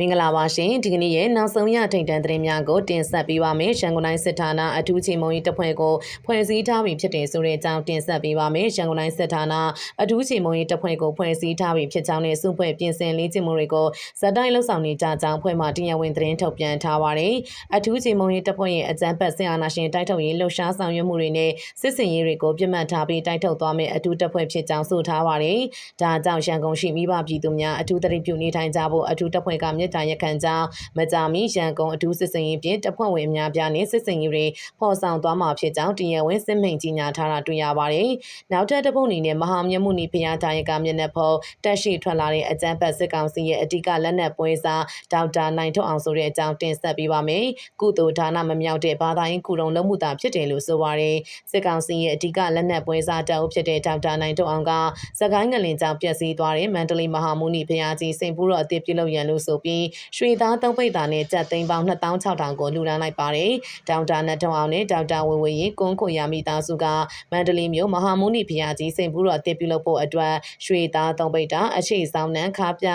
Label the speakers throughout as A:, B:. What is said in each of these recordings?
A: မင်္ဂလာပါရှင်ဒီကနေ့ရဲ့နောက်ဆုံးရထိတ်တန့်သတင်းများကိုတင်ဆက်ပေးပါမယ်ရန်ကုန်တိုင်းစစ်ဌာနအထူးချိန်မုံကြီးတပ်ဖွဲ့ကိုဖွဲ့စည်းထားပြီးဖြစ်တဲ့ဆိုတဲ့အကြောင်းတင်ဆက်ပေးပါမယ်ရန်ကုန်တိုင်းစစ်ဌာနအထူးချိန်မုံကြီးတပ်ဖွဲ့ကိုဖွဲ့စည်းထားပြီးဖြစ်ကြောင်းနဲ့စုဖွဲ့ပြင်ဆင်လေးကျင့်မှုတွေကိုဇက်တိုင်းလှုပ်ဆောင်နေကြကြောင်းဖွဲ့မှတရားဝင်သတင်းထုတ်ပြန်ထားပါတယ်အထူးချိန်မုံကြီးတပ်ဖွဲ့ရဲ့အကြမ်းဖက်ဆင်အာဏာရှင်တိုက်ထုတ်ရေးလှုပ်ရှားဆောင်ရွက်မှုတွေနဲ့စစ်စင်ရေးတွေကိုပြစ်မှတ်ထားပြီးတိုက်ထုတ်သွားမယ့်အထူးတပ်ဖွဲ့ဖြစ်ကြောင်းဆိုထားပါတယ်ဒါကြောင့်ရန်ကုန်ရှိမိဘပြည်သူများအထူးတရိပ်ပြုနေထိုင်ကြဖို့အထူးတပ်ဖွဲ့ကမြစ်တာရက်ခံကြောင်းမကြာမီရန်ကုန်အထူးစစ်စင်ရေးဖြင့်တပ်ဖွဲ့ဝင်အများပြားနဲ့စစ်စင်ရေးတွေဖော်ဆောင်သွားမှာဖြစ်ကြောင်းတရားဝင်စစ်မိန်ကြီးညာထားတာတွေ့ရပါတယ်။နောက်ထပ်တစ်ပုတ်အနေနဲ့မဟာမြတ်မှုနီဖျားတာရကမျက်နှာဖို့တက်ရှိထွက်လာတဲ့အကြမ်းဖက်စစ်ကောင်စီရဲ့အဓိကလက်နက်ပွဲစားဒေါက်တာနိုင်ထွန်းအောင်ဆိုတဲ့အကြောင်းတင်ဆက်ပေးပါမယ်။ကုသိုလ်ဒါနမမြောက်တဲ့ဘာသာရေးကုတုံလုံးမှုတာဖြစ်တယ်လို့ဆိုပါတယ်။စစ်ကောင်စီရဲ့အဓိကလက်နက်ပွဲစားတောက်ဖြစ်တဲ့ဒေါက်တာနိုင်ထွန်းအောင်ကစကိုင်းငလင်ကြောင့်ပြည့်စည်သွားတဲ့မန္တလေးမဟာမုနီဖျားကြီးစိန်ပူတော်အသစ်ပြုလုပ်ရန်လို့ဆိုပြီးရွှေသားသုံးပိတ်တာနဲ့ကြက်သိန်းပေါင်း2600ကိုလူဒန်းလိုက်ပါတယ်။ဒေါက်တာနတ်ထုံအောင်နဲ့ဒေါက်တာဝေဝေရင်ကွန်းခွန်ရမိသားစုကမန္တလေးမြို့မဟာမုနီဖျားကြီးစိန်ပူတော်အသစ်ပြုလုပ်ဖို့အတွက်ရွှေသားသုံးပိတ်တာအခြေဆောင်နှံခါပြ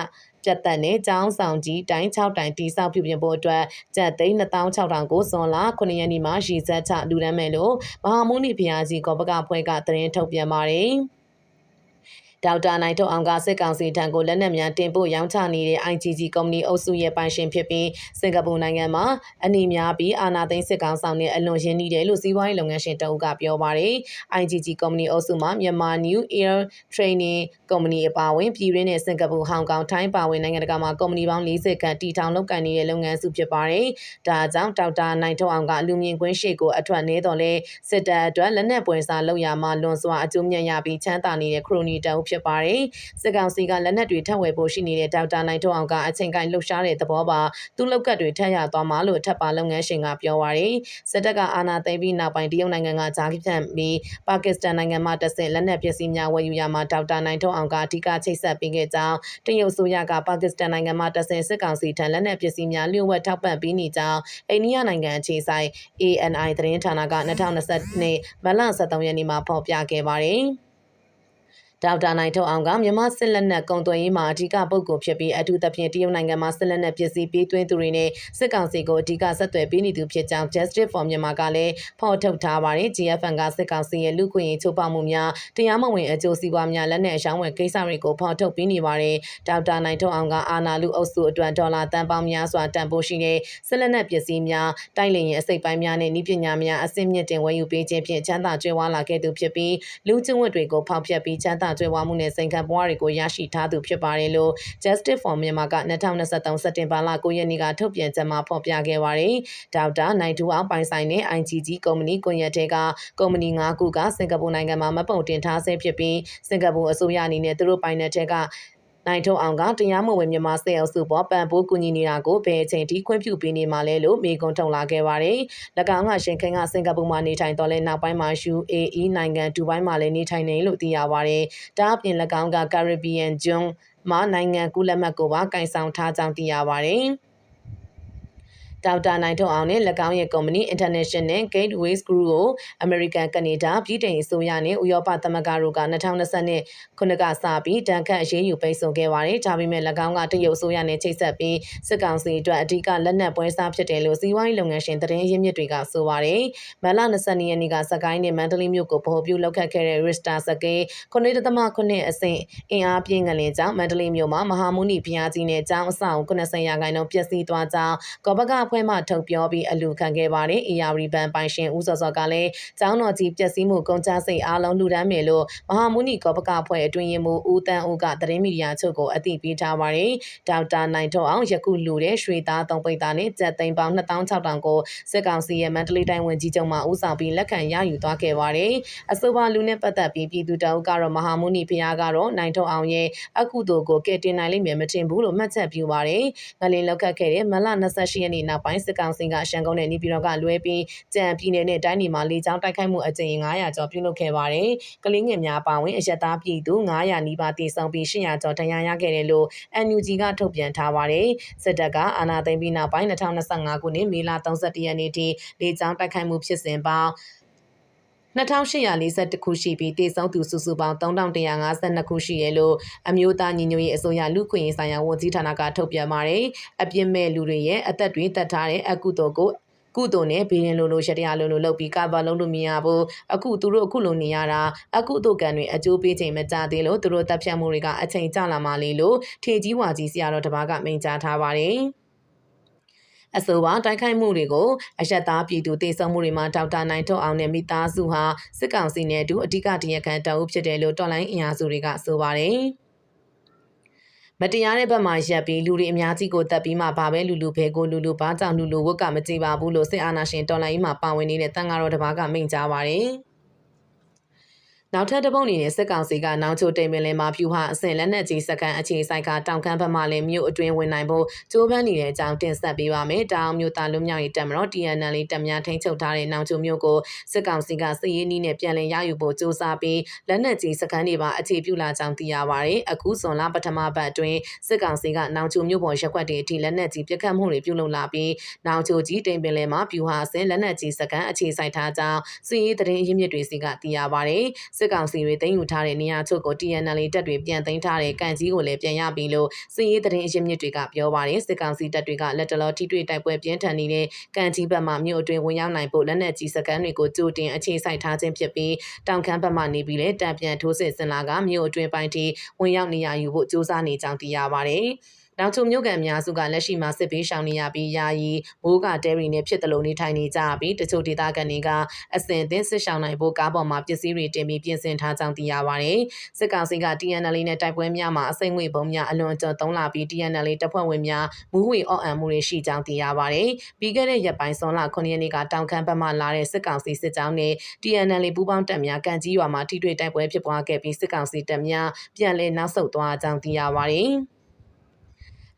A: ပြတ်တက်နဲ့ကျောင်းဆောင်ကြီးတိုင်း6တိုင်တိစောက်ပြုပြင်ဖို့အတွက်ကျပ်သိန်း2600ကိုဇွန်လ9ရက်နေ့မှာရည်စက်ချလူဒန်းမယ်လို့မဟာမုနီဖျားကြီးကောပကဖွဲ့ကသတင်းထုတ်ပြန်ပါတယ်။ ဒေါက်တာနိုင်ထုတ်အောင်ကစစ်ကောင်စီထံကိုလက်နက်များတင်ပို့ရောင်းချနေတဲ့ IGG ကုမ္ပဏီအုပ်စုရဲ့ပိုင်ရှင်ဖြစ်ပြီးစင်ကာပူနိုင်ငံမှာအနီများပြီးအာနာသိန်းစစ်ကောင်ဆောင်နဲ့အလွန်ရင်းနှီးတယ်လို့စီးပွားရေးလုပ်ငန်းရှင်တအုပ်ကပြောပါတယ်။ IGG ကုမ္ပဏီအုပ်စုမှာမြန်မာ New Air Training ကုမ္ပဏီအပါအဝင်ပြည်တွင်းနဲ့စင်ကာပူဟောင်ကောင်ထိုင်းပါဝင်နိုင်ငံတကာမှာကုမ္ပဏီပေါင်း40ခန့်တည်ထောင်လုပ်ကိုင်နေတဲ့လုပ်ငန်းစုဖြစ်ပါတယ်။ဒါကြောင့်ဒေါက်တာနိုင်ထုတ်အောင်ကအလူမြင်ကွင်းရှိကိုအထွက်နေတော်လဲစစ်တပ်အတွက်လက်နက်ပွင့်စားလုပ်ရမှာလွန်စွာအကျိုးမြတ်ရပြီးချမ်းသာနေတဲ့ခရိုနီတအုပ်ဖြစ်ပါတယ်။စစ်ကောင်စီကလက်နက်တွေထပ်ဝယ်ဖို့ရှိနေတဲ့ဒေါက်တာနိုင်ထွန်းအောင်ကအချိန်ကိုင်းလှုပ်ရှားတဲ့သဘောပါသူ့လောက်ကတ်တွေထပ်ရသွားမှာလို့ထပ်ပါလုပ်ငန်းရှင်ကပြောပါရယ်စစ်တပ်ကအာဏာသိမ်းပြီးနောက်ပိုင်းတရုတ်နိုင်ငံကဂျာကီဖြန့်ပြီးပါကစ္စတန်နိုင်ငံမှတဆင့်လက်နက်ပစ္စည်းများဝယ်ယူရမှာဒေါက်တာနိုင်ထွန်းအောင်ကအဓိကချိတ်ဆက်ပေးခဲ့ကြောင်းတရုတ်ဆိုရကပါကစ္စတန်နိုင်ငံမှတဆင့်စစ်ကောင်စီထံလက်နက်ပစ္စည်းများလျှို့ဝှက်ထောက်ပံ့ပေးနေကြောင်းအိန္ဒိယနိုင်ငံအခြေဆိုင် ANI သတင်းဌာနက2020မတ်လ23ရက်နေ့မှာဖော်ပြခဲ့ပါတယ်။ ဒေါက်တာနိုင်ထုတ်အောင်ကမြန်မာစစ်လက်နက်ကုန်သွယ်ရေးမှာအဓိကပုဂ္ဂိုလ်ဖြစ်ပြီးအထူးသဖြင့်တရုတ်နိုင်ငံမှာစစ်လက်နက်ပစ္စည်းပေးသွင်းသူတွေနဲ့စစ်ကောင်စီကိုအဓိကဆက်သွယ်ပေးနေသူဖြစ်ကြောင်း Justice for Myanmar ကလည်းဖော်ထုတ်ထားပါတယ်။ GFN ကစစ်ကောင်စီရဲ့လူခွင့်ရေးချိုးဖောက်မှုများတရားမဝင်အကျိုးစီးပွားများလက်နက်အရှောင်းဝယ်ကိစ္စတွေကိုဖော်ထုတ်ပေးနေပါတယ်။ဒေါက်တာနိုင်ထုတ်အောင်ကအာနာလူအုပ်စုအတွက်ဒေါ်လာတန်ပေါင်းများစွာတန်ဖိုးရှိတဲ့စစ်လက်နက်ပစ္စည်းများတိုက်လျင်အစိပ်ပိုင်းများနဲ့ဤပညာများအစင်းမြင့်တင်ဝယ်ယူပေးခြင်းဖြင့်ချမ်းသာကြွယ်ဝလာခဲ့သူဖြစ်ပြီးလူချင်းဝတ်တွေကိုဖောက်ဖျက်ပြီးချမ်းသာကြွယ်ဝမှုနဲ့စိန်ခံပွားတွေကိုရရှိထားသူဖြစ်ပါတယ်လို့ Justice for Myanmar က2023စက်တင်ဘာလ9ရက်နေ့ကထုတ်ပြန်ချက်မှာဖော်ပြခဲ့ပါတယ်။ဒေါက်တာနိုင်ထူအောင်ပိုင်ဆိုင်တဲ့ IGG ကုမ္ပဏီကွန်ရက်တဲကကုမ္ပဏီ၅ခုကစင်ကာပူနိုင်ငံမှာမပုံတင်ထားဆဲဖြစ်ပြီးစင်ကာပူအစိုးရအနေနဲ့သူတို့ပိုင်တဲ့တဲက နိုင်ထုံအောင်ကတရားမဝင်မြန်မာစစ်အုပ်စုပေါ်ပံ့ပိုးကူညီနေတာကိုဘယ်အချိန်ထိခွင့်ပြုပေးနေမှာလဲလို့မေးခွန်းထုတ်လာခဲ့ပါတယ်။၎င်းကရှင်ခင်းကစင်ကာပူမှာနေထိုင်တော်လဲနောက်ပိုင်းမှာ UAE နိုင်ငံဒူဘိုင်းမှာလည်းနေထိုင်နေလို့သိရပါတယ်။ဒါအပြင်၎င်းက Caribbean ကျွန်းမှာနိုင်ငံကူးလက်မှတ်ကိုပါကင်ဆောင်ထားကြောင်းသိရပါတယ်။ ဒေါက်တာနိုင်ထွန်းအောင်နဲ့၎င်းရဲ့ကုမ္ပဏီ International Gateways Group ကို American, Canada, ပြည်ထောင်စုရနဲ့ဥရောပသမဂ္ဂတို့က2020ခုနှစ်ကစပြီးတန်ခတ်အရေးယူပိတ်ဆို့ခဲ့ပါတယ်။ဒါပေမဲ့၎င်းကတရုတ်ဆိုရနဲ့ချိတ်ဆက်ပြီးစစ်ကောင်စီအတွက်အဓိကလက်နက်ပွဲစားဖြစ်တယ်လို့စီးပွားရေးလုပ်ငန်းရှင်သတင်းရင်းမြစ်တွေကဆိုပါတယ်။မန်လ22ရက်နေ့ကစကိုင်းနဲ့မန္တလေးမြို့ကိုဗဟိုပြုလောက်ခတ်ခဲ့တဲ့ Rista စကေး9.9အဆင့်အင်အားပြင်းငလင်ကြောင့်မန္တလေးမြို့မှာမဟာမုနိဘုရားကြီးနဲ့ကျောင်းအဆောင်90ရာခိုင်နှုန်းပျက်စီးသွားကြောင်းကောပကအဖွဲ့မှထုတ်ပြောပြီးအလူခံခဲ့ပါတယ်။အေယာရီဘန်ပိုင်ရှင်ဦးစောစောကလည်းကျောင်းတော်ကြီးပျက်စီးမှုကုန်ကြစိတ်အားလုံးလူဒန်းမယ်လို့မဟာမုနိကောပကအဖွဲ့အတွင်းရင်မှုဦးတန်းဦးကသတင်းမီဒီယာချုပ်ကိုအသိပေးထားပါတယ်။ဒေါက်တာနိုင်ထွန်းအောင်ယခုလူတဲ့ရွှေသားသုံးပိတ်သားနဲ့ကျပ်သိန်းပေါင်း2600ကိုစစ်ကောင်စီရဲ့မန္တလေးတိုင်းဝန်ကြီးချုပ်မှဦးဆောင်ပြီးလက်ခံရယူသွားခဲ့ပါတယ်။အဆိုပါလူနဲ့ပတ်သက်ပြီးပြည်သူတအုပ်ကတော့မဟာမုနိဖျားကတော့နိုင်ထွန်းအောင်ရဲ့အကုသိုလ်ကိုကဲတင်နိုင်လိမ့်မယ်မထင်ဘူးလို့မှတ်ချက်ပြုပါတယ်။ငလင်လောက်ခတ်ခဲ့တဲ့မလ28ရက်နေ့နောက်ပိုင်းစစ်ကောင်စီကရှန်ကုန်နဲ့နေပြည်တော်ကလွဲပြီးကြံပြည်နယ်နဲ့တိုင်းပြည်မှာလေကြောင်းတိုက်ခိုက်မှုအကြိမ်900ကျော်ပြုလုပ်ခဲ့ပါတယ်။ကလေးငယ်များပါဝင်အရက်သားပြည်သူ900နီးပါးတည်ဆောင်ပြီး800ကျော်ဒဏ်ရာရခဲ့တယ်လို့ NUG ကထုတ်ပြန်ထားပါတယ်။စစ်တပ်ကအာဏာသိမ်းပြီးနောက်ပိုင်း2025ခုနှစ်မေလ31ရက်နေ့ထိလေကြောင်းတိုက်ခိုက်မှုဖြစ်စဉ်ပေါင်း 2841ခုရှိပြီးတည်ဆုံးသူစုစုပေါင်း3152ခုရှိရလို့အမျိုးသားညီညွတ်ရေးအစိုးရလူခွင့်ရေးဆိုင်ရာဝန်ကြီးဌာနကထုတ်ပြန်ပါတယ်။အပြစ်မဲ့လူတွေရဲ့အသက်တွေတတ်ထားတဲ့အကုသိုလ်ကိုကုသိုလ်နဲ့ဘေးရင်လိုလိုရတရားလိုလိုလုပ်ပြီးကဘာလုံးလို့မြင်ရဖို့အခုသူတို့အခုလိုနေရတာအခုတို့ကံတွေအကျိုးပေးချိန်မကြသေးလို့သူတို့တပ်ဖြတ်မှုတွေကအချိန်ကြာလာမှလေလို့ထေကြီးဝါကြီးဆရာတော်တစ်ပါးကမိန့်ကြားထားပါတယ်။ အဆိုပါတိုက်ခိုက်မှုတွေကိုအယက်သားပြည်သူတေဆုံမှုတွေမှာဒေါက်တာနိုင်ထုတ်အောင်နဲ့မိသားစုဟာစစ်ကောင်စီနဲ့အတူအ धिक တရားခံတောက်ဖြစ်တယ်လို့တော်လိုင်းအင်အားစုတွေကဆိုပါတယ်။မတရားတဲ့ဘက်မှာရက်ပြီးလူတွေအများကြီးကိုတက်ပြီးမှဘာပဲလူလူဖဲကိုလူလူဘာကြောင့်လူလူဝတ်ကမကြည့်ပါဘူးလို့စစ်အာဏာရှင်တော်လိုင်းမှာပါဝင်နေတဲ့တန်ဃာတော်တစ်ပါးကမိန့်ကြားပါတယ်။ နောက်ထပ်တစ်ပုတ်အနေနဲ့စစ်ကောင်စီကနောင်ချိုတိမ်ပင်လယ်မှာဖြူဟာအဆင့်လက်နက်ကြီးစကန်အခြေဆိုင်ကတောင်ကမ်းဘက်မှလည်းမြို့အတွင်းဝင်နိုင်ဖို့ကြိုးပမ်းနေတဲ့အကြောင်းတင်ဆက်ပေးပါမယ်။တောင်မြို့သားလူမျိုးရေးတက်မတော် TNL တပ်များထိန်းချုပ်ထားတဲ့နောင်ချိုမြို့ကိုစစ်ကောင်စီကစစ်ရေးနည်းနဲ့ပြန်လည်ရယူဖို့စ조사ပြီးလက်နက်ကြီးစကန်တွေပါအခြေပြုလာကြောင်းသိရပါတယ်။အခုဇွန်လပထမပတ်အတွင်းစစ်ကောင်စီကနောင်ချိုမြို့ပေါ်ရက်ွက်တွေအထိလက်နက်ကြီးပြစ်ခတ်မှုတွေပြုလုပ်လာပြီးနောင်ချိုကြီးတိမ်ပင်လယ်မှာဖြူဟာအဆင့်လက်နက်ကြီးစကန်အခြေဆိုင်ထားကြောင်းစစ်ရေးသတင်းရင်းမြစ်တွေစီကသိရပါတယ်။စစ်ကောင်စီတွေသိမ်းယူထားတဲ့နေရာချုပ်ကို TNL တပ်တွေပြန်သိမ်းထားတဲ့ကန်ကြီးကိုလည်းပြန်ရပြီလို့စစ်ရေးသတင်းအရင်းမြစ်တွေကပြောပါတယ်စစ်ကောင်စီတပ်တွေကလက်တလောထိတွေ့တိုက်ပွဲပြင်းထန်နေတဲ့ကန်ကြီးဘက်မှမြို့အတွင်းဝင်ရောက်နိုင်ဖို့လက်နက်ကြီးစကန်တွေကိုကြိုတင်အခြေစိုက်ထားခြင်းဖြစ်ပြီးတောင်ခမ်းဘက်မှနေပြီးလဲတံပြန်ထိုးစစ်ဆင်လာကမြို့အတွင်းပိုင်းထိဝင်ရောက်နေရယူဖို့စ조사နေကြောင်းသိရပါတယ် နောက်ချုံမြို့ကန်များစုကလက်ရှိမှာစစ်ပေးရှောင်နေရပြီးယာယီမိုးကတဲရီနဲ့ဖြစ်တယ်လို့နေထိုင်နေကြပြီးတချို့ဒေသခံတွေကအစင်သင်းစစ်ရှောင်နိုင်ဖို့ကားပေါ်မှာပစ္စည်းတွေတင်ပြီးပြင်ဆင်ထားကြောင်းသိရပါတယ်။စစ်ကောင်စီက TNL နဲ့တိုက်ပွဲများမှာအစိမ့်ငွေပုံများအလွန်ကျော်သုံးလာပြီး TNL တပ်ဖွဲ့ဝင်များမူးဝေအော့အံမှုတွေရှိကြောင်းသိရပါတယ်။ပြီးခဲ့တဲ့ရက်ပိုင်းဇွန်လ9ရက်နေ့ကတောင်ခမ်းဘက်မှလာတဲ့စစ်ကောင်စီစစ်ကြောင်းနဲ့ TNL ပူးပေါင်းတပ်များကန်ကြီးရွာမှာထိတွေ့တိုက်ပွဲဖြစ်ပွားခဲ့ပြီးစစ်ကောင်စီတပ်များပြန်လည်နောက်ဆုတ်သွားကြောင်းသိရပါတယ်။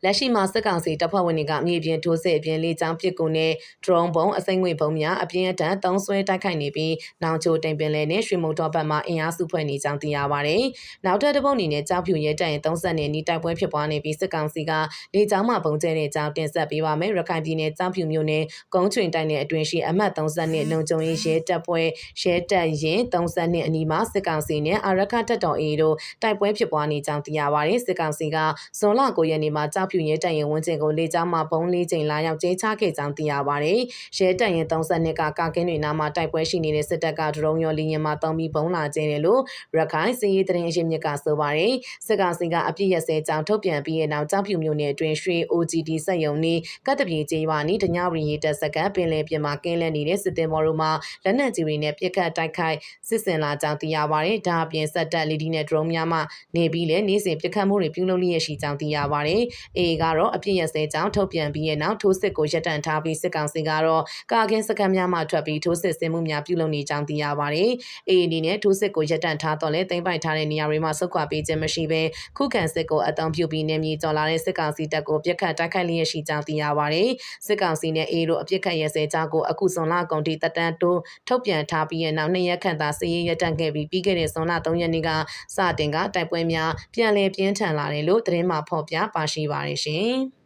A: လက်ရှိမှာစစ်ကောင်စီတပ်ဖွဲ့ဝင်တွေကမြေပြင်ထိုးစစ်အပြင်လေကြောင်းပစ်ကူနဲ့ drone ဘုံအစိမ့်ငွေဘုံများအပြင်းအထန်သုံးဆွဲတိုက်ခိုက်နေပြီးနောင်ချိုတိမ်ပင်လယ်နဲ့ရွှေမုံတော်ဘက်မှအင်အားစုဖွဲ့နေကြောင်းသိရပါတယ်။နောက်ထပ်တစ်ပုတ်အနေနဲ့ကြောက်ဖြူရဲတပ်ရင်30နဲ့နီးတိုက်ပွဲဖြစ်ပွားနေပြီးစစ်ကောင်စီကလေကြောင်းမှပုံကျဲတဲ့ကြောင်းတင်ဆက်ပေးပါမယ်။ရခိုင်ပြည်နယ်ကြောက်ဖြူမြို့နယ်ကုန်းချွင်တိုင်းနယ်အတွင်းရှိအမှတ်30နဲ့လုံခြုံရေးရဲတပ်ဖွဲ့ရဲတပ်ရင်30နဲ့အနီးမှာစစ်ကောင်စီနဲ့အာရခတပ်တော်အေတို့တိုက်ပွဲဖြစ်ပွားနေကြောင်းသိရပါတယ်။စစ်ကောင်စီကဇွန်လ9ရက်နေ့မှာကြောက်ဖြူရဲတပ်ရင်ဝန်းကျင်ကိုလေကြောင်းမှဘုံလေးချိန်လာရောက်ကျဲချခဲ့ကြောင်းသိရပါတယ်။ရဲတပ်ရင်32ကကာကင်းတွေနားမှာတိုက်ပွဲရှိနေတဲ့စစ်တပ်ကဒရုန်းရောလီရင်မှာတုံးပြီးဘုံလာကျဲတယ်လို့ရခိုင်စစ်ရေးတရင်အရှိမြစ်ကဆိုပါတယ်။စစ်ကောင်စီကအပြစ်ရစဲကြောင်းထုတ်ပြန်ပြီးတဲ့နောက်ကြောက်ဖြူမျိုးနယ်အတွင်းရွှေ OGD စက်ယုံနီးကတ္တပြေကျေးရွာနီးတညဝရီရေတပ်စကပင်လယ်ပြင်မှာကင်းလဲနေတဲ့စစ်တင်မော်တို့မှာလက်နက်ကြီးတွေနဲ့ပြစ်ခတ်တိုက်ခိုက်စစ်စင်လာကြောင်းသိရပါတယ်။ဒါအပြင်စက်တပ်လီဒီနဲ့ဒရုန်းများမှနေပြီးလဲနေစဉ်ပြစ်ခတ်မှုတွေပြုလုပ်လျက်ရှိကြောင်းသိရပါတယ်။အေကတော့အပြစ်ရစဲကြောင်းထုတ်ပြန်ပြီးတဲ့နောက်ထိုးစစ်ကိုရပ်တန့်ထားပြီးစစ်ကောင်စီကတော့ကာကင်းစခန်းများမှထွက်ပြီးထိုးစစ်ဆင်မှုများပြုလုပ်နေကြောင်းသိရပါတယ်။အေအနေနဲ့ထိုးစစ်ကိုရပ်တန့်ထားတော့လဲတင်ပိုက်ထားတဲ့နေရာတွေမှာဆုတ်ခွာပေးခြင်းမရှိဘဲခုခံစစ်ကိုအတောင်ပြုပြီးနေမြေကျော်လာတဲ့စစ်ကောင်စီတပ်ကိုပြစ်ခတ်တိုက်ခိုက်လျက်ရှိကြောင်းသိရပါတယ်။စစ်ကောင်စီနဲ့အေတို့အပြစ်ခတ်ရဲစဲကြောင်းကိုအခုဇွန်လကုန်ထိတပ်တန်းတိုးထုတ်ပြန်ထားပြီးတဲ့နောက်နှစ်ရက်ခန့်သာစစ်ရေးရပ်တန့်ခဲ့ပြီးပြီးခဲ့တဲ့ဇွန်လ3ရက်နေ့ကစတင်ကတိုက်ပွဲများပြန်လည်ပြင်းထန်လာတယ်လို့သတင်းမှဖော်ပြပါရှိပါတယ်ရှင်။